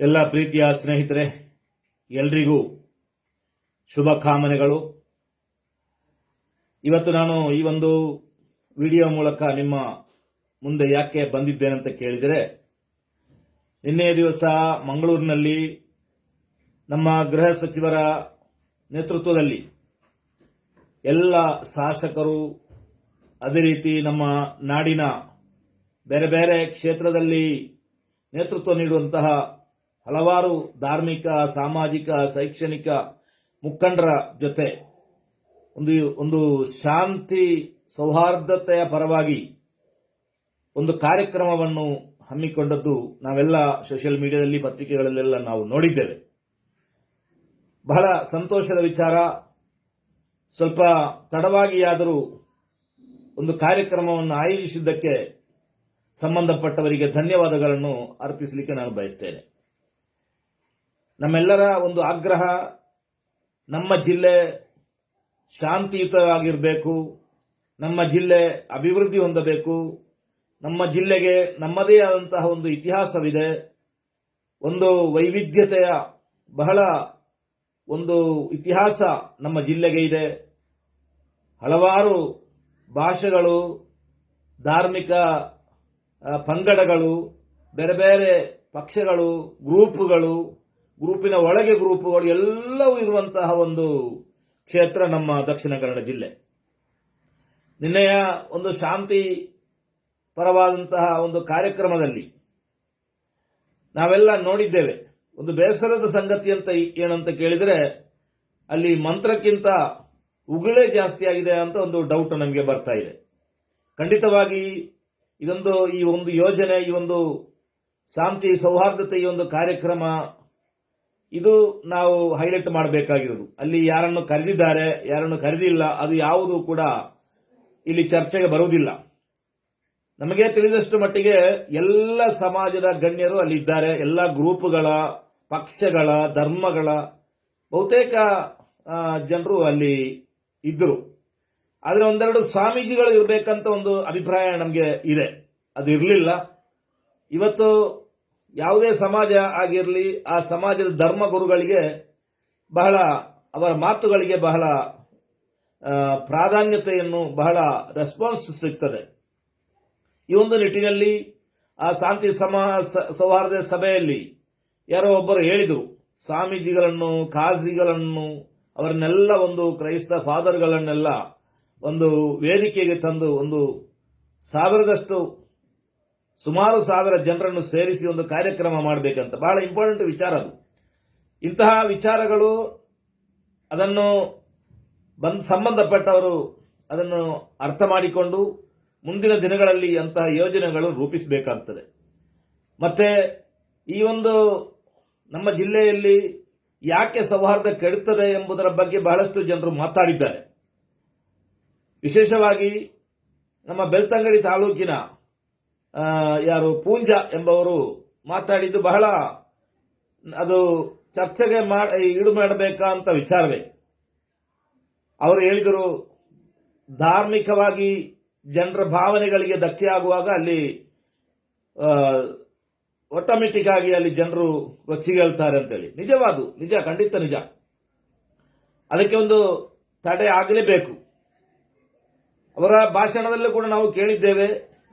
ಎಲ್ಲ ಪ್ರೀತಿಯ ಸ್ನೇಹಿತರೆ, ಎಲ್ರಿಗೂ ಶುಭ ಕಾಮನೆಗಳು. ಇವತ್ತು ನಾನು ಈ ಒಂದು ವಿಡಿಯೋ ಮೂಲಕ ನಿಮ್ಮ ಮುಂದೆ ಯಾಕೆ ಬಂದಿದ್ದೇನೆ ಅಂತ ಕೇಳಿದರೆ, ನಿನ್ನೆ ದಿವಸ ಮಂಗಳೂರಿನಲ್ಲಿ ನಮ್ಮ ಗೃಹ ಸಚಿವರ ನೇತೃತ್ವದಲ್ಲಿ ಎಲ್ಲ ಶಾಸಕರು, ಅದೇ ರೀತಿ ನಮ್ಮ ನಾಡಿನ ಬೇರೆ ಬೇರೆ ಕ್ಷೇತ್ರದಲ್ಲಿ ನೇತೃತ್ವ ನೀಡುವಂತಹ ಹಲವಾರು ಧಾರ್ಮಿಕ, ಸಾಮಾಜಿಕ, ಶೈಕ್ಷಣಿಕ ಮುಖಂಡರ ಜೊತೆ ಒಂದು ಒಂದು ಶಾಂತಿ, ಸೌಹಾರ್ದತೆಯ ಪರವಾಗಿ ಒಂದು ಕಾರ್ಯಕ್ರಮವನ್ನು ಹಮ್ಮಿಕೊಂಡದ್ದು ನಾವೆಲ್ಲ ಸೋಷಿಯಲ್ ಮೀಡಿಯಾದಲ್ಲಿ, ಪತ್ರಿಕೆಗಳಲ್ಲೆಲ್ಲ ನಾವು ನೋಡಿದ್ದೇವೆ. ಬಹಳ ಸಂತೋಷದ ವಿಚಾರ. ಸ್ವಲ್ಪ ತಡವಾಗಿಯಾದರೂ ಒಂದು ಕಾರ್ಯಕ್ರಮವನ್ನು ಆಯೋಜಿಸಿದ್ದಕ್ಕೆ ಸಂಬಂಧಪಟ್ಟವರಿಗೆ ಧನ್ಯವಾದಗಳನ್ನು ಅರ್ಪಿಸಲಿಕ್ಕೆ ನಾನು ಬಯಸ್ತೇನೆ. ನಮ್ಮೆಲ್ಲರ ಒಂದು ಆಗ್ರಹ ನಮ್ಮ ಜಿಲ್ಲೆ ಶಾಂತಿಯುತವಾಗಿರಬೇಕು, ನಮ್ಮ ಜಿಲ್ಲೆ ಅಭಿವೃದ್ಧಿ ಹೊಂದಬೇಕು, ನಮ್ಮ ಜಿಲ್ಲೆಗೆ ನಮ್ಮದೇ ಆದಂತಹ ಒಂದು ಇತಿಹಾಸವಿದೆ, ಒಂದು ವೈವಿಧ್ಯತೆಯ ಬಹಳ ಒಂದು ಇತಿಹಾಸ ನಮ್ಮ ಜಿಲ್ಲೆಗೆ ಇದೆ. ಹಲವಾರು ಭಾಷೆಗಳು, ಧಾರ್ಮಿಕ ಪಂಗಡಗಳು, ಬೇರೆ ಬೇರೆ ಪಕ್ಷಗಳು, ಗ್ರೂಪುಗಳು ಗ್ರೂಪಿನ ಒಳಗೆ ಗ್ರೂಪುಗಳು ಎಲ್ಲವೂ ಇರುವಂತಹ ಒಂದು ಕ್ಷೇತ್ರ ನಮ್ಮ ದಕ್ಷಿಣ ಕನ್ನಡ ಜಿಲ್ಲೆ. ನಿನ್ನೆಯ ಒಂದು ಶಾಂತಿ ಪರವಾದಂತಹ ಒಂದು ಕಾರ್ಯಕ್ರಮದಲ್ಲಿ ನಾವೆಲ್ಲ ನೋಡಿದ್ದೇವೆ. ಒಂದು ಬೇಸರದ ಸಂಗತಿ ಅಂತ ಏನಂತ ಕೇಳಿದರೆ ಅಲ್ಲಿ ಮಂತ್ರಕ್ಕಿಂತ ಉಗುಳೇ ಜಾಸ್ತಿ ಆಗಿದೆ ಅಂತ ಒಂದು ಡೌಟ್ ನಮಗೆ ಬರ್ತಾ ಇದೆ. ಖಂಡಿತವಾಗಿ ಇದೊಂದು ಈ ಒಂದು ಯೋಜನೆ, ಈ ಒಂದು ಶಾಂತಿ ಸೌಹಾರ್ದತೆ ಈ ಒಂದು ಕಾರ್ಯಕ್ರಮ ಇದು ನಾವು ಹೈಲೈಟ್ ಮಾಡಬೇಕಾಗಿರೋದು ಅಲ್ಲಿ ಯಾರನ್ನು ಕರೆದಿದ್ದಾರೆ, ಯಾರನ್ನು ಕರೆದಿಲ್ಲ, ಅದು ಯಾವುದು ಕೂಡ ಇಲ್ಲಿ ಚರ್ಚೆಗೆ ಬರುವುದಿಲ್ಲ. ನಮಗೆ ತಿಳಿದಷ್ಟು ಮಟ್ಟಿಗೆ ಎಲ್ಲ ಸಮಾಜದ ಗಣ್ಯರು ಅಲ್ಲಿ ಇದ್ದಾರೆ. ಎಲ್ಲ ಗ್ರೂಪ್ಗಳ, ಪಕ್ಷಗಳ, ಧರ್ಮಗಳ, ಬಹುತೇಕ ಜನರು ಅಲ್ಲಿ ಇದ್ದರು. ಆದರೆ ಒಂದೆರಡು ಸ್ವಾಮೀಜಿಗಳು ಇರಬೇಕಂತ ಒಂದು ಅಭಿಪ್ರಾಯ ನಮಗೆ ಇದೆ. ಅದು ಇರಲಿಲ್ಲ. ಇವತ್ತು ಯಾವುದೇ ಸಮಾಜ ಆಗಿರಲಿ, ಆ ಸಮಾಜದ ಧರ್ಮ ಗುರುಗಳಿಗೆ ಬಹಳ, ಅವರ ಮಾತುಗಳಿಗೆ ಬಹಳ ಪ್ರಾಧಾನ್ಯತೆಯನ್ನು, ಬಹಳ ರೆಸ್ಪಾನ್ಸ್ ಸಿಗ್ತದೆ. ಈ ಒಂದು ನಿಟ್ಟಿನಲ್ಲಿ ಆ ಶಾಂತಿ ಸಮ ಸೌಹಾರ್ದ ಸಭೆಯಲ್ಲಿ ಯಾರೋ ಒಬ್ಬರು ಹೇಳಿದರು, ಸ್ವಾಮೀಜಿಗಳನ್ನು ಖಾಜಿಗಳನ್ನು ಅವರನ್ನೆಲ್ಲ ಒಂದು ಕ್ರೈಸ್ತ ಫಾದರ್ಗಳನ್ನೆಲ್ಲ ಒಂದು ವೇದಿಕೆಗೆ ತಂದು ಒಂದು ಸಾವಿರದಷ್ಟು ಸುಮಾರು ಸಾವಿರ ಜನರನ್ನು ಸೇರಿಸಿ ಒಂದು ಕಾರ್ಯಕ್ರಮ ಮಾಡಬೇಕಂತ. ಬಹಳ ಇಂಪಾರ್ಟೆಂಟ್ ವಿಚಾರ ಅದು. ಇಂತಹ ವಿಚಾರಗಳು ಅದನ್ನು ಬಂದ್ ಸಂಬಂಧಪಟ್ಟವರು ಅದನ್ನು ಅರ್ಥ ಮಾಡಿಕೊಂಡು ಮುಂದಿನ ದಿನಗಳಲ್ಲಿ ಅಂತಹ ಯೋಜನೆಗಳು ರೂಪಿಸಬೇಕಾಗ್ತದೆ. ಮತ್ತೆ ಈ ಒಂದು ನಮ್ಮ ಜಿಲ್ಲೆಯಲ್ಲಿ ಯಾಕೆ ಸೌಹಾರ್ದ ಕೆಡುತ್ತದೆ ಎಂಬುದರ ಬಗ್ಗೆ ಬಹಳಷ್ಟು ಜನರು ಮಾತಾಡಿದ್ದಾರೆ. ವಿಶೇಷವಾಗಿ ನಮ್ಮ ಬೆಳ್ತಂಗಡಿ ತಾಲೂಕಿನ ಯಾರು ಪೂಂಜಾ ಎಂಬವರು ಮಾತಾಡಿದ್ದು ಬಹಳ ಅದು ಚರ್ಚೆಗೆ ಈಡು ಮಾಡಬೇಕಾ ಅಂತ ವಿಚಾರವೇ. ಅವರು ಹೇಳಿದರು, ಧಾರ್ಮಿಕವಾಗಿ ಜನರ ಭಾವನೆಗಳಿಗೆ ಧಕ್ಕೆ ಆಗುವಾಗ ಅಲ್ಲಿ ಆಟೋಮೆಟಿಕ್ ಆಗಿ ಅಲ್ಲಿ ಜನರು ರೊಚ್ಚಿಗೇಳ್ತಾರೆ ಅಂತೇಳಿ. ನಿಜವಾದು, ನಿಜ, ಖಂಡಿತ ನಿಜ. ಅದಕ್ಕೆ ಒಂದು ತಡೆ ಆಗಲೇಬೇಕು. ಅವರ ಭಾಷಣದಲ್ಲೂ ಕೂಡ ನಾವು ಕೇಳಿದ್ದೇವೆ.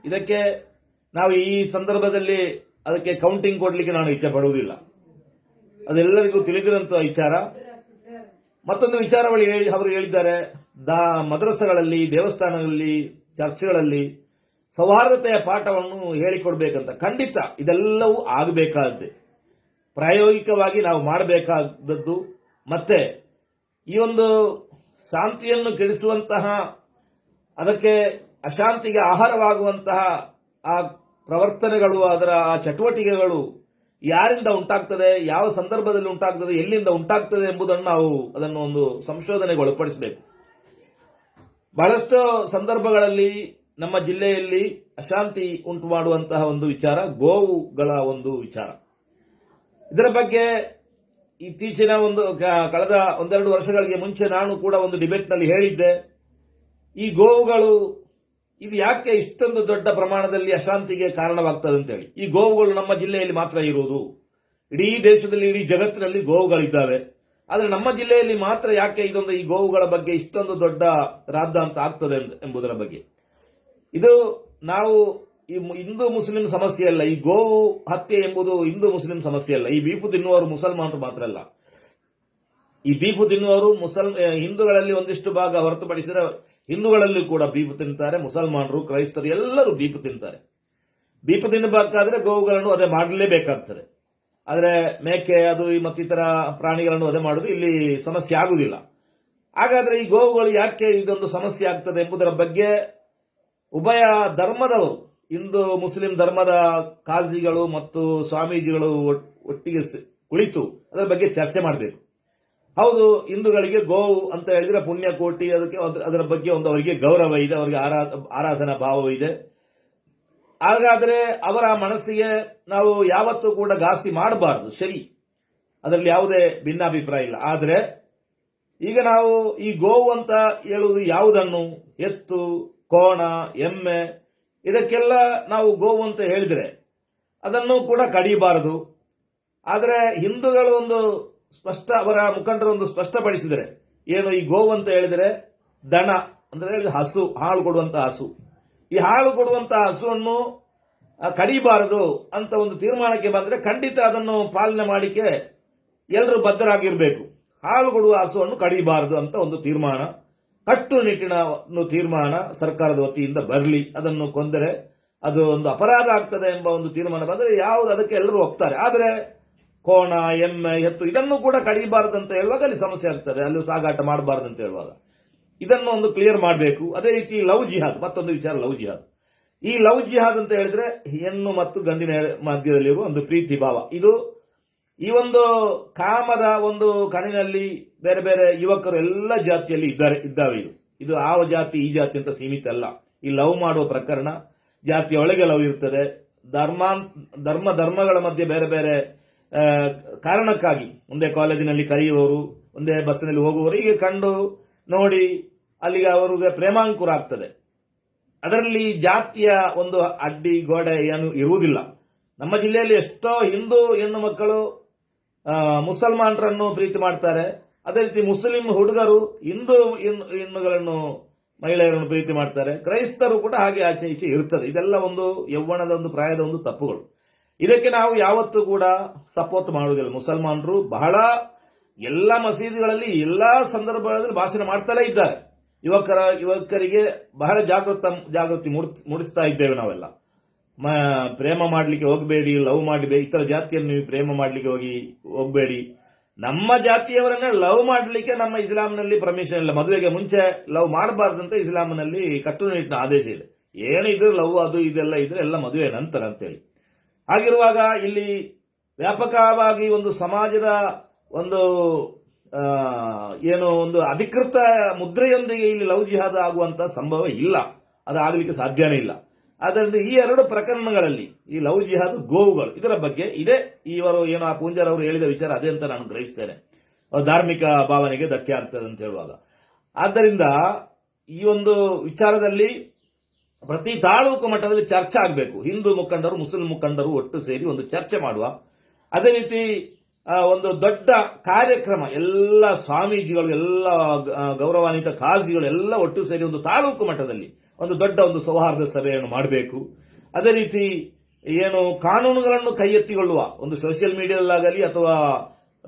ಇದಕ್ಕೆ ನಾವು ಈ ಸಂದರ್ಭದಲ್ಲಿ ಅದಕ್ಕೆ ಕೌಂಟಿಂಗ್ ಕೊಡಲಿಕ್ಕೆ ನಾನು ಇಚ್ಛೆ ಪಡುವುದಿಲ್ಲ. ಅದೆಲ್ಲರಿಗೂ ತಿಳಿದಿರುವಂತಹ ವಿಚಾರ. ಮತ್ತೊಂದು ವಿಚಾರಗಳು ಅವರು ಹೇಳಿದ್ದಾರೆ, ದಾ ಮದ್ರಸಗಳಲ್ಲಿ, ದೇವಸ್ಥಾನಗಳಲ್ಲಿ, ಚರ್ಚ್ಗಳಲ್ಲಿ ಸೌಹಾರ್ದತೆಯ ಪಾಠವನ್ನು ಹೇಳಿಕೊಡ್ಬೇಕಂತ. ಖಂಡಿತ ಇದೆಲ್ಲವೂ ಆಗಬೇಕಾದ್ದೆ. ಪ್ರಾಯೋಗಿಕವಾಗಿ ನಾವು ಮಾಡಬೇಕಾದದ್ದು. ಮತ್ತೆ ಈ ಒಂದು ಶಾಂತಿಯನ್ನು ಕೆಡಿಸುವಂತಹ, ಅದಕ್ಕೆ ಅಶಾಂತಿಗೆ ಆಹಾರವಾಗುವಂತಹ ಆ ಪ್ರವರ್ತನೆಗಳು, ಅದರ ಆ ಚಟುವಟಿಕೆಗಳು ಯಾರಿಂದ ಉಂಟಾಗ್ತದೆ, ಯಾವ ಸಂದರ್ಭದಲ್ಲಿ ಉಂಟಾಗ್ತದೆ, ಎಲ್ಲಿಂದ ಉಂಟಾಗ್ತದೆ ಎಂಬುದನ್ನು ನಾವು ಅದನ್ನು ಒಂದು ಸಂಶೋಧನೆಗೆ ಒಳಪಡಿಸಬೇಕು. ಬಹಳಷ್ಟು ಸಂದರ್ಭಗಳಲ್ಲಿ ನಮ್ಮ ಜಿಲ್ಲೆಯಲ್ಲಿ ಅಶಾಂತಿ ಉಂಟು ಮಾಡುವಂತಹ ಒಂದು ವಿಚಾರ, ಗೋವುಗಳ ಒಂದು ವಿಚಾರ. ಇದರ ಬಗ್ಗೆ ಇತ್ತೀಚಿನ ಒಂದು ಕಳೆದ ಒಂದೆರಡು ವರ್ಷಗಳಿಗೆ ಮುಂಚೆ ನಾನು ಕೂಡ ಒಂದು ಡಿಬೇಟ್ನಲ್ಲಿ ಹೇಳಿದ್ದೆ. ಈ ಗೋವುಗಳು ಇದು ಯಾಕೆ ಇಷ್ಟೊಂದು ದೊಡ್ಡ ಪ್ರಮಾಣದಲ್ಲಿ ಅಶಾಂತಿಗೆ ಕಾರಣವಾಗ್ತದೆ ಅಂತೇಳಿ. ಈ ಗೋವುಗಳು ನಮ್ಮ ಜಿಲ್ಲೆಯಲ್ಲಿ ಮಾತ್ರ ಇರುವುದು. ಇಡೀ ದೇಶದಲ್ಲಿ, ಇಡೀ ಜಗತ್ತಿನಲ್ಲಿ ಗೋವುಗಳಿದ್ದಾವೆ. ಆದರೆ ನಮ್ಮ ಜಿಲ್ಲೆಯಲ್ಲಿ ಮಾತ್ರ ಯಾಕೆ ಇದೊಂದು ಈ ಗೋವುಗಳ ಬಗ್ಗೆ ಇಷ್ಟೊಂದು ದೊಡ್ಡ ರಾದ್ದಾಂತ ಆಗ್ತದೆ ಎಂಬ- ಎಂಬುದರ ಬಗ್ಗೆ. ಇದು ನಾವು ಈ ಹಿಂದೂ ಮುಸ್ಲಿಂ ಸಮಸ್ಯೆ ಅಲ್ಲ. ಈ ಗೋವು ಹತ್ಯೆ ಎಂಬುದು ಹಿಂದೂ ಮುಸ್ಲಿಂ ಸಮಸ್ಯೆ ಅಲ್ಲ. ಈ ಬೀಫು ತಿನ್ನುವರು ಮುಸಲ್ಮಾನರು ಮಾತ್ರ ಅಲ್ಲ. ಈ ಬೀಫು ತಿನ್ನುವರು ಮುಸಲ್ ಹಿಂದೂಗಳಲ್ಲಿ ಒಂದಿಷ್ಟು ಭಾಗ ಹೊರತುಪಡಿಸಿದರೆ ಹಿಂದೂಗಳಲ್ಲಿ ಕೂಡ ಬೀಫು ತಿಂತಾರೆ, ಮುಸಲ್ಮಾನರು, ಕ್ರೈಸ್ತರು ಎಲ್ಲರೂ ಬೀಫು ತಿಂತಾರೆ. ಬೀಫು ತಿನ್ನಬೇಕಾದ್ರೆ ಗೋವುಗಳನ್ನು ಅದೇ ಮಾಡಲೇಬೇಕಾಗ್ತದೆ. ಆದರೆ ಮೇಕೆ, ಅದು ಮತ್ತಿತರ ಪ್ರಾಣಿಗಳನ್ನು ಅದೇ ಮಾಡೋದು ಇಲ್ಲಿ ಸಮಸ್ಯೆ ಆಗುವುದಿಲ್ಲ ಹಾಗಾದ್ರೆ ಈ ಗೋವುಗಳು ಯಾಕೆ ಇದೊಂದು ಸಮಸ್ಯೆ ಆಗ್ತದೆ ಎಂಬುದರ ಬಗ್ಗೆ ಉಭಯ ಧರ್ಮದವರು, ಹಿಂದೂ, ಮುಸ್ಲಿಂ ಧರ್ಮದ ಕಾಜಿಗಳು ಮತ್ತು ಸ್ವಾಮೀಜಿಗಳು ಒಟ್- ಒಟ್ಟಿಗೆ ಕುಳಿತು ಅದರ ಬಗ್ಗೆ ಚರ್ಚೆ ಮಾಡಬೇಕು. ಹೌದು, ಹಿಂದೂಗಳಿಗೆ ಗೋವು ಅಂತ ಹೇಳಿದ್ರೆ ಪುಣ್ಯಕೋಟಿ ಅದಕ್ಕೆ ಅದರ ಬಗ್ಗೆ ಒಂದು ಅವರಿಗೆ ಗೌರವ ಇದೆ, ಅವರಿಗೆ ಆರಾ, ಆರಾಧನಾ ಭಾವ ಇದೆ. ಹಾಗಾದ್ರೆ ಅವರ ಮನಸ್ಸಿಗೆ ನಾವು ಯಾವತ್ತೂ ಕೂಡ ಘಾಸಿ ಮಾಡಬಾರದು, ಸರಿ? ಅದರಲ್ಲಿ ಯಾವುದೇ ಭಿನ್ನಾಭಿಪ್ರಾಯ ಇಲ್ಲ. ಆದರೆ ಈಗ ನಾವು ಈ ಗೋವು ಅಂತ ಹೇಳುವುದು ಯಾವುದನ್ನು? ಎತ್ತು, ಕೋಣ, ಎಮ್ಮೆ, ಇದಕ್ಕೆಲ್ಲ ನಾವು ಗೋವು ಅಂತ ಹೇಳಿದರೆ ಅದನ್ನು ಕೂಡ ಕಡಿಬಾರದು. ಆದರೆ ಹಿಂದೂಗಳು ಒಂದು ಸ್ಪಷ್ಟ, ಅವರ ಮುಖಂಡರು ಒಂದು ಸ್ಪಷ್ಟಪಡಿಸಿದರೆ, ಏನು ಈ ಗೋವು ಅಂತ ಹೇಳಿದರೆ ದನ ಅಂದ್ರೆ ಹಸು, ಹಾಲು ಕೊಡುವಂಥ ಹಸು. ಈ ಹಾಲು ಕೊಡುವಂಥ ಹಸುವನ್ನು ಕಡಿಬಾರದು ಅಂತ ಒಂದು ತೀರ್ಮಾನಕ್ಕೆ ಬಂದರೆ ಖಂಡಿತ ಅದನ್ನು ಪಾಲನೆ ಮಾಡಿಕೆ ಎಲ್ಲರೂ ಬದ್ಧರಾಗಿರಬೇಕು. ಹಾಲು ಕೊಡುವ ಹಸುವನ್ನು ಕಡಿಬಾರದು ಅಂತ ಒಂದು ತೀರ್ಮಾನ ಕಟ್ಟುನಿಟ್ಟಿನ ತೀರ್ಮಾನ ಸರ್ಕಾರದ ವತಿಯಿಂದ ಬರಲಿ. ಅದನ್ನು ಕೊಂದರೆ ಅದು ಒಂದು ಅಪರಾಧ ಆಗ್ತದೆ ಎಂಬ ಒಂದು ತೀರ್ಮಾನ ಬಂದರೆ ಯಾವುದು ಅದಕ್ಕೆ ಎಲ್ಲರೂ ಒಪ್ತಾರೆ. ಆದರೆ ಕೋಣ, ಎಮ್ಮೆ, ಎತ್ತು ಇದನ್ನು ಕೂಡ ಕಡಿಬಾರದು ಅಂತ ಹೇಳುವಾಗ ಅಲ್ಲಿ ಸಮಸ್ಯೆ ಆಗ್ತದೆ. ಅಲ್ಲಿ ಸಾಗಾಟ ಮಾಡಬಾರದು ಅಂತ ಹೇಳುವಾಗ. ಇದನ್ನು ಒಂದು ಕ್ಲಿಯರ್ ಮಾಡಬೇಕು. ಅದೇ ರೀತಿ ಲವ್ ಜಿಹಾದ್, ಮತ್ತೊಂದು ವಿಚಾರ ಲವ್ ಜಿಹಾದ್. ಈ ಲವ್ ಜಿಹಾದ್ ಅಂತ ಹೇಳಿದ್ರೆ ಹೆಣ್ಣು ಮತ್ತು ಗಂಡಿನ ಮಧ್ಯದಲ್ಲಿರುವ ಒಂದು ಪ್ರೀತಿ ಭಾವ. ಇದು ಈ ಒಂದು ಕಾಮದ ಒಂದು ಕಣಿನಲ್ಲಿ ಬೇರೆ ಬೇರೆ ಯುವಕರು ಎಲ್ಲ ಜಾತಿಯಲ್ಲಿ ಇದ್ದಾರೆ, ಇದ್ದಾವೆ ಇದು. ಇದು ಆ ಜಾತಿ, ಈ ಜಾತಿ ಅಂತ ಸೀಮಿತ ಅಲ್ಲ. ಈ ಲವ್ ಮಾಡುವ ಪ್ರಕರಣ ಜಾತಿಯ ಒಳಗೆ ಲವ್ ಇರ್ತದೆ. ಧರ್ಮ ಧರ್ಮ, ಧರ್ಮಗಳ ಮಧ್ಯೆ ಬೇರೆ ಬೇರೆ ಕಾರಣಕ್ಕಾಗಿ. ಒಂದೇ ಕಾಲೇಜಿನಲ್ಲಿ ಕರೆಯುವವರು, ಒಂದೇ ಬಸ್ಸಿನಲ್ಲಿ ಹೋಗುವವರು, ಹೀಗೆ ಕಂಡು ನೋಡಿ ಅಲ್ಲಿಗೆ ಅವರಿಗೆ ಪ್ರೇಮಾಂಕುರ ಆಗ್ತದೆ. ಅದರಲ್ಲಿ ಜಾತಿಯ ಒಂದು ಅಡ್ಡಿ ಗೋಡೆ ಏನು ಇರುವುದಿಲ್ಲ. ನಮ್ಮ ಜಿಲ್ಲೆಯಲ್ಲಿ ಎಷ್ಟೋ ಹಿಂದೂ ಹೆಣ್ಣು ಮಕ್ಕಳು ಮುಸಲ್ಮಾನರನ್ನು ಪ್ರೀತಿ ಮಾಡ್ತಾರೆ. ಅದೇ ರೀತಿ ಮುಸ್ಲಿಂ ಹುಡುಗರು ಹಿಂದೂ ಹೆಣ್ಣು, ಹೆಣ್ಣುಗಳನ್ನು, ಮಹಿಳೆಯರನ್ನು ಪ್ರೀತಿ ಮಾಡ್ತಾರೆ. ಕ್ರೈಸ್ತರು ಕೂಡ ಹಾಗೆ ಆಚೆ ಈಚೆ ಇರ್ತದೆ ಇದೆಲ್ಲ ಒಂದು ಯೌವನದ ಒಂದು ಪ್ರಾಯದ ಒಂದು ತಪ್ಪುಗಳು. ಇದಕ್ಕೆ ನಾವು ಯಾವತ್ತೂ ಕೂಡ ಸಪೋರ್ಟ್ ಮಾಡುವುದಿಲ್ಲ. ಮುಸಲ್ಮಾನರು ಬಹಳ ಎಲ್ಲ ಮಸೀದಿಗಳಲ್ಲಿ ಎಲ್ಲ ಸಂದರ್ಭಗಳಲ್ಲಿ ಭಾಷಣ ಮಾಡ್ತಲೇ ಇದ್ದಾರೆ. ಯುವಕರ, ಯುವಕರಿಗೆ ಬಹಳ ಜಾಗೃತ, ಜಾಗೃತಿ ಮೂಡ್- ಮೂಡಿಸ್ತಾ ಇದ್ದೇವೆ ನಾವೆಲ್ಲ. ಪ್ರೇಮ ಮಾಡಲಿಕ್ಕೆ ಹೋಗಬೇಡಿ, ಲವ್ ಮಾಡಬೇಡಿ ಇತರ ಜಾತಿಯನ್ನು ನೀವು ಪ್ರೇಮ ಮಾಡಲಿಕ್ಕೆ ಹೋಗಿ, ಹೋಗಬೇಡಿ. ನಮ್ಮ ಜಾತಿಯವರನ್ನ ಲವ್ ಮಾಡಲಿಕ್ಕೆ ನಮ್ಮ ಇಸ್ಲಾಂನಲ್ಲಿ ಪರ್ಮಿಷನ್ ಇಲ್ಲ. ಮದುವೆಗೆ ಮುಂಚೆ ಲವ್ ಮಾಡಬಾರ್ದಂತ ಇಸ್ಲಾಂನಲ್ಲಿ ಕಟ್ಟುನಿಟ್ಟಿನ ಆದೇಶ ಇದೆ. ಏನಿದ್ರು ಲವ್ ಅದು ಇದೆಲ್ಲ ಇದ್ರೆ ಎಲ್ಲ ಮದುವೆ ನಂತರ ಅಂತೇಳಿ. ಹಾಗಿರುವಾಗ ಇಲ್ಲಿ ವ್ಯಾಪಕವಾಗಿ ಒಂದು ಸಮಾಜದ ಒಂದು ಏನು ಒಂದು ಅಧಿಕೃತ ಮುದ್ರೆಯೊಂದಿಗೆ ಇಲ್ಲಿ ಲವ್ ಜಿಹಾದ್ ಆಗುವಂತ ಸಂಭವ ಇಲ್ಲ. ಅದು ಆಗಲಿಕ್ಕೆ ಸಾಧ್ಯನೇ ಇಲ್ಲ. ಆದ್ದರಿಂದ ಈ ಎರಡು ಪ್ರಕರಣಗಳಲ್ಲಿ ಈ ಲವ್ ಜಿಹಾದ್, ಗೋವುಗಳು, ಇದರ ಬಗ್ಗೆ ಇದೇ. ಇವರು ಏನು ಆ ಪೂಂಜಾರ್ ಅವರು ಹೇಳಿದ ವಿಚಾರ ಅದೇ ಅಂತ ನಾನು ಗ್ರಹಿಸ್ತೇನೆ. ಧಾರ್ಮಿಕ ಭಾವನೆಗೆ ಧಕ್ಕೆ ಆಗ್ತದೆ ಅಂತ ಹೇಳುವಾಗ. ಆದ್ದರಿಂದ ಈ ಒಂದು ವಿಚಾರದಲ್ಲಿ ಪ್ರತಿ ತಾಲೂಕು ಮಟ್ಟದಲ್ಲಿ ಚರ್ಚೆ ಆಗಬೇಕು. ಹಿಂದೂ ಮುಖಂಡರು, ಮುಸ್ಲಿಂ ಮುಖಂಡರು ಒಟ್ಟು ಸೇರಿ ಒಂದು ಚರ್ಚೆ ಮಾಡುವ. ಅದೇ ರೀತಿ ಒಂದು ದೊಡ್ಡ ಕಾರ್ಯಕ್ರಮ, ಎಲ್ಲ ಸ್ವಾಮೀಜಿಗಳು, ಎಲ್ಲ ಗೌರವಾನ್ವಿತ ಖಾಜಿಗಳು ಎಲ್ಲ ಒಟ್ಟು ಸೇರಿ ಒಂದು ತಾಲೂಕು ಮಟ್ಟದಲ್ಲಿ ಒಂದು ದೊಡ್ಡ ಒಂದು ಸೌಹಾರ್ದ ಸಭೆಯನ್ನು ಮಾಡಬೇಕು. ಅದೇ ರೀತಿ, ಏನು ಕಾನೂನುಗಳನ್ನು ಕೈ ಎತ್ತಿಕೊಳ್ಳುವ ಒಂದು ಸೋಷಿಯಲ್ ಮೀಡಿಯಾದಲ್ಲಾಗಲಿ ಅಥವಾ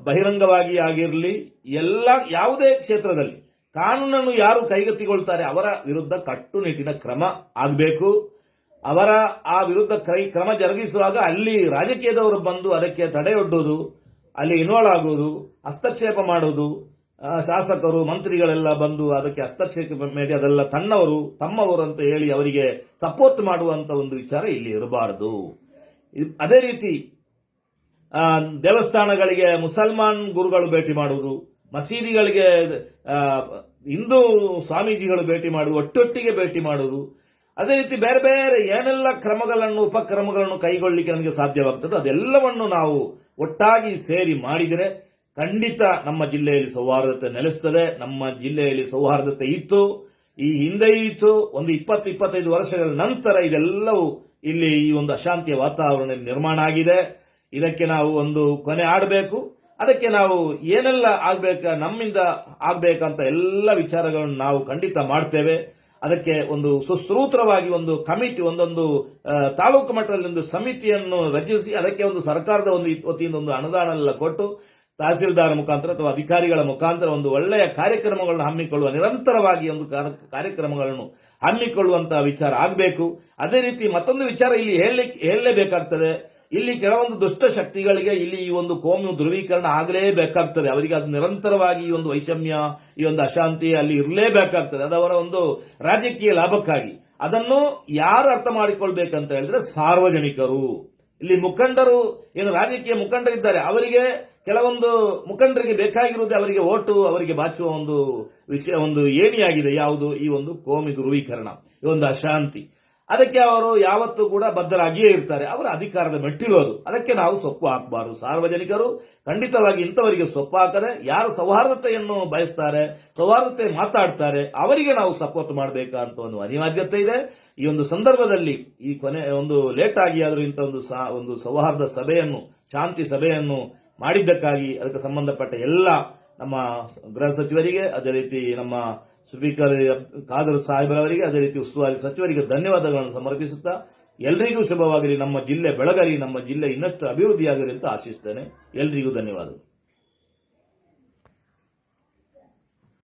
ಬಹಿರಂಗವಾಗಿ ಆಗಿರಲಿ, ಎಲ್ಲ, ಯಾವುದೇ ಕ್ಷೇತ್ರದಲ್ಲಿ ಕಾನೂನನ್ನು ಯಾರು ಕೈಗೆತ್ತಿಕೊಳ್ತಾರೆ ಅವರ ವಿರುದ್ಧ ಕಟ್ಟುನಿಟ್ಟಿನ ಕ್ರಮ ಆಗಬೇಕು. ಅವರ ಆ ವಿರುದ್ಧ ಕ್ರೈ ಕ್ರಮ ಜರುಗಿಸುವಾಗ ಅಲ್ಲಿ ರಾಜಕೀಯದವರು ಬಂದು ಅದಕ್ಕೆ ತಡೆಯೊಡ್ಡುವುದು ಅಲ್ಲಿ ಇನ್ವಾಲ್ವ್ ಆಗುವುದು ಹಸ್ತಕ್ಷೇಪ ಮಾಡುವುದು ಶಾಸಕರು, ಮಂತ್ರಿಗಳೆಲ್ಲ ಬಂದು ಅದಕ್ಕೆ ಹಸ್ತಕ್ಷೇಪ ಮಾಡಿ ಅದೆಲ್ಲ ತನ್ನವರು, ತಮ್ಮವರು ಅಂತ ಹೇಳಿ ಅವರಿಗೆ ಸಪೋರ್ಟ್ ಮಾಡುವಂತ ಒಂದು ವಿಚಾರ ಇಲ್ಲಿ ಇರಬಾರದು. ಅದೇ ರೀತಿ ದೇವಸ್ಥಾನಗಳಿಗೆ ಮುಸಲ್ಮಾನ್ ಗುರುಗಳು ಭೇಟಿ ಮಾಡುವುದು ಮಸೀದಿಗಳಿಗೆ ಹಿಂದೂ ಸ್ವಾಮೀಜಿಗಳು ಭೇಟಿ ಮಾಡುವುದು, ಒಟ್ಟೊಟ್ಟಿಗೆ ಭೇಟಿ ಮಾಡುವುದು. ಅದೇ ರೀತಿ ಬೇರೆ ಬೇರೆ ಏನೆಲ್ಲ ಕ್ರಮಗಳನ್ನು, ಉಪಕ್ರಮಗಳನ್ನು ಕೈಗೊಳ್ಳಲಿಕ್ಕೆ ನನಗೆ ಸಾಧ್ಯವಾಗ್ತದೆ ಅದೆಲ್ಲವನ್ನು ನಾವು ಒಟ್ಟಾಗಿ ಸೇರಿ ಮಾಡಿದರೆ ಖಂಡಿತ ನಮ್ಮ ಜಿಲ್ಲೆಯಲ್ಲಿ ಸೌಹಾರ್ದತೆ ನೆಲೆಸ್ತದೆ. ನಮ್ಮ ಜಿಲ್ಲೆಯಲ್ಲಿ ಸೌಹಾರ್ದತೆ ಇತ್ತು. ಈ ಹಿಂದೆ ಇತ್ತು. ಒಂದು ಇಪ್ಪತ್ತು, ಇಪ್ಪತ್ತೈದು ವರ್ಷಗಳ ನಂತರ ಇದೆಲ್ಲವೂ ಇಲ್ಲಿ ಈ ಒಂದು ಅಶಾಂತಿಯ ವಾತಾವರಣ ನಿರ್ಮಾಣ ಆಗಿದೆ. ಇದಕ್ಕೆ ನಾವು ಒಂದು ಕೊನೆ ಆಡಬೇಕು ಅದಕ್ಕೆ ನಾವು ಏನೆಲ್ಲ ಆಗ್ಬೇಕ, ನಮ್ಮಿಂದ ಆಗ್ಬೇಕಂತ ಎಲ್ಲ ವಿಚಾರಗಳನ್ನು ನಾವು ಖಂಡಿತ ಮಾಡ್ತೇವೆ. ಅದಕ್ಕೆ ಒಂದು ಸುಶ್ರೂತ್ರವಾಗಿ ಒಂದು ಕಮಿಟಿ, ಒಂದೊಂದು ತಾಲೂಕು ಮಟ್ಟದಲ್ಲಿ ಒಂದು ಸಮಿತಿಯನ್ನು ರಚಿಸಿ, ಅದಕ್ಕೆ ಒಂದು ಸರ್ಕಾರದ ಒಂದು ವತಿಯಿಂದ ಒಂದು ಅನುದಾನ ಎಲ್ಲ ಕೊಟ್ಟು, ತಹಸೀಲ್ದಾರ್ ಮುಖಾಂತರ ಅಥವಾ ಅಧಿಕಾರಿಗಳ ಮುಖಾಂತರ ಒಂದು ಒಳ್ಳೆಯ ಕಾರ್ಯಕ್ರಮಗಳನ್ನು ಹಮ್ಮಿಕೊಳ್ಳುವ, ನಿರಂತರವಾಗಿ ಒಂದು ಕಾರ- ಕಾರ್ಯಕ್ರಮಗಳನ್ನು ಹಮ್ಮಿಕೊಳ್ಳುವಂತಹ ವಿಚಾರ ಆಗಬೇಕು. ಅದೇ ರೀತಿ ಮತ್ತೊಂದು ವಿಚಾರ ಇಲ್ಲಿ ಹೇಳಲಿಕ್ಕೆ ಹೇಳಲೇಬೇಕಾಗ್ತದೆ. ಇಲ್ಲಿ ಕೆಲವೊಂದು ದುಷ್ಟ ಶಕ್ತಿಗಳಿಗೆ ಇಲ್ಲಿ ಈ ಒಂದು ಕೋಮು ಧ್ರುವೀಕರಣ ಆಗಲೇಬೇಕಾಗ್ತದೆ. ಅವರಿಗೆ ಅದು ನಿರಂತರವಾಗಿ ಈ ಒಂದು ವೈಷಮ್ಯ, ಈ ಒಂದು ಅಶಾಂತಿ ಅಲ್ಲಿ ಇರಲೇಬೇಕಾಗ್ತದೆ. ಅದು ಅವರ ಒಂದು ರಾಜಕೀಯ ಲಾಭಕ್ಕಾಗಿ. ಅದನ್ನು ಯಾರು ಅರ್ಥ ಮಾಡಿಕೊಳ್ಬೇಕಂತ ಹೇಳಿದ್ರೆ ಸಾರ್ವಜನಿಕರು. ಇಲ್ಲಿ ಮುಖಂಡರು, ಏನು ರಾಜಕೀಯ ಮುಖಂಡರಿದ್ದಾರೆ, ಅವರಿಗೆ ಕೆಲವೊಂದು ಮುಖಂಡರಿಗೆ ಬೇಕಾಗಿರುವುದೇ ಅವರಿಗೆ ಓಟು, ಅವರಿಗೆ ಬಾಚುವ ಒಂದು ವಿಷಯ, ಒಂದು ಏಣಿಯಾಗಿದೆ, ಯಾವುದು? ಈ ಒಂದು ಕೋಮಿ ಧ್ರುವೀಕರಣ, ಈ ಒಂದು ಅಶಾಂತಿ. ಅದಕ್ಕೆ ಅವರು ಯಾವತ್ತೂ ಕೂಡ ಬದ್ಧರಾಗಿಯೇ ಇರ್ತಾರೆ. ಅವರ ಅಧಿಕಾರದ ಮೆಟ್ಟಿರೋದು ಅದಕ್ಕೆ ನಾವು ಸೊಪ್ಪು ಹಾಕಬಾರದು. ಸಾರ್ವಜನಿಕರು ಖಂಡಿತವಾಗಿ ಇಂಥವರಿಗೆ ಸೊಪ್ಪು ಹಾಕದೆ ಯಾರು ಸೌಹಾರ್ದತೆಯನ್ನು ಬಯಸ್ತಾರೆ, ಸೌಹಾರ್ದತೆ ಮಾತಾಡ್ತಾರೆ, ಅವರಿಗೆ ನಾವು ಸಪೋರ್ಟ್ ಮಾಡಬೇಕಂತ ಒಂದು ಅನಿವಾರ್ಯತೆ ಇದೆ. ಈ ಒಂದು ಸಂದರ್ಭದಲ್ಲಿ ಈ ಕೊನೆ, ಒಂದು ಲೇಟ್ ಆಗಿ ಆದರೂ ಇಂಥ ಒಂದು ಒಂದು ಸೌಹಾರ್ದ ಸಭೆಯನ್ನು, ಶಾಂತಿ ಸಭೆಯನ್ನು ಮಾಡಿದ್ದಕ್ಕಾಗಿ ಅದಕ್ಕೆ ಸಂಬಂಧಪಟ್ಟ ಎಲ್ಲ ನಮ್ಮ ಗೃಹ ಸಚಿವರಿಗೆ, ಅದೇ ರೀತಿ ನಮ್ಮ ಸ್ಪೀಕರ್ ಖಾದರ್ ಸಾಹೇಬರವರಿಗೆ, ಅದೇ ರೀತಿ ಉಸ್ತುವಾರಿ ಸಚಿವರಿಗೆ ಧನ್ಯವಾದಗಳನ್ನು ಸಮರ್ಪಿಸುತ್ತಾ ಎಲ್ರಿಗೂ ಶುಭವಾಗಲಿ. ನಮ್ಮ ಜಿಲ್ಲೆ ಬೆಳಗಲಿ ನಮ್ಮ ಜಿಲ್ಲೆ ಇನ್ನಷ್ಟು ಅಭಿವೃದ್ಧಿಯಾಗಲಿ ಅಂತ ಆಶಿಸ್ತೇನೆ. ಎಲ್ರಿಗೂ ಧನ್ಯವಾದಗಳು.